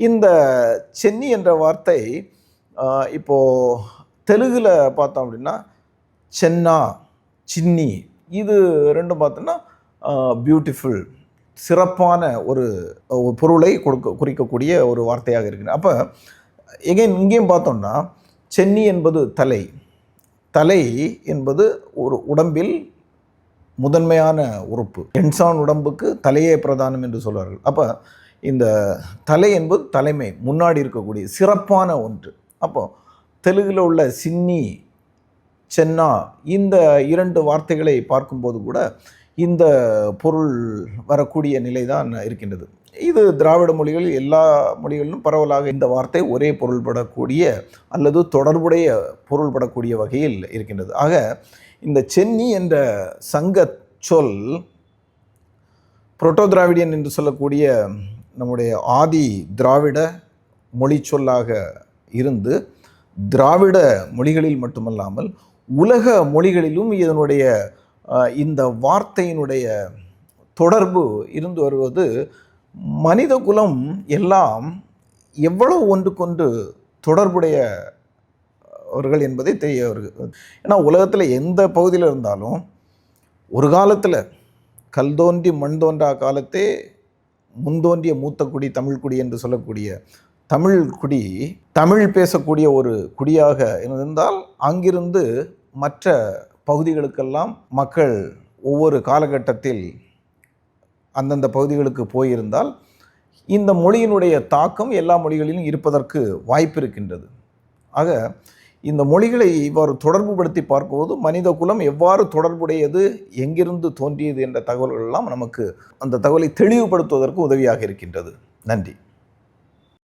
இந்த சென்னி என்ற வார்த்தை இப்போது தெலுங்கில் பார்த்தோம் அப்படின்னா சென்னா சின்னி இது ரெண்டும் பார்த்தோன்னா பியூட்டிஃபுல் சிறப்பான ஒரு பொருளை கொடுக்க குறிக்கக்கூடிய ஒரு வார்த்தையாக இருக்குது. அப்போ எகைன் இங்கேயும் பார்த்தோம்னா சென்னி என்பது தலை. தலை என்பது ஒரு உடம்பில் முதன்மையான உறுப்பு. இன்சான் உடம்புக்கு தலையே பிரதானம் என்று சொல்வார்கள். அப்போ இந்த தலை என்பது தலைமை முன்னாடி இருக்கக்கூடிய சிறப்பான ஒன்று. அப்போ தெலுங்கில் உள்ள சின்னி சென்னா இந்த இரண்டு வார்த்தைகளை பார்க்கும்போது கூட இந்த பொருள் வரக்கூடிய நிலை தான் இருக்கின்றது. இது திராவிட மொழிகளில் எல்லா மொழிகளிலும் பரவலாக இந்த வார்த்தை ஒரே பொருள்படக்கூடிய அல்லது தொடர்புடைய பொருள்படக்கூடிய வகையில் இருக்கின்றது. ஆக இந்த சென்னி என்ற சங்க சொல் புரோட்டோ திராவிடியன் என்று சொல்லக்கூடிய நம்முடைய ஆதி திராவிட மொழி சொல்லாக இருந்து திராவிட மொழிகளில் மட்டுமல்லாமல் உலக மொழிகளிலும் இதனுடைய இந்த வார்த்தையினுடைய தொடர்பு இருந்து வருவது மனித குலம் எல்லாம் எவ்வளவு ஒன்றுக்கொன்று தொடர்புடைய அவர்கள் என்பதை தெரிய வருகிறது. ஏன்னா உலகத்தில் எந்த பகுதியில் இருந்தாலும் ஒரு காலத்தில் கல் தோன்றி மண் தோன்றா காலத்தே முந்தோன்றிய மூத்த குடி தமிழ் குடி என்று சொல்லக்கூடிய தமிழ் குடி தமிழ் பேசக்கூடிய ஒரு குடியாக இருந்தால் அங்கிருந்து மற்ற பகுதிகளுக்கெல்லாம் மக்கள் ஒவ்வொரு காலகட்டத்தில் அந்தந்த பகுதிகளுக்கு போயிருந்தால் இந்த மொழியினுடைய தாக்கம் எல்லா மொழிகளிலும் இருப்பதற்கு வாய்ப்பு இருக்கின்றது. ஆக இந்த மொழிகளை இவ்வாறு தொடர்புபடுத்தி பார்க்கும்போது மனித குலம் எவ்வாறு தொடர்புடையது எங்கிருந்து தோன்றியது என்ற தகவல்கள் எல்லாம் நமக்கு அந்த தகவலை தெளிவுபடுத்துவதற்கு உதவியாக இருக்கின்றது. நன்றி.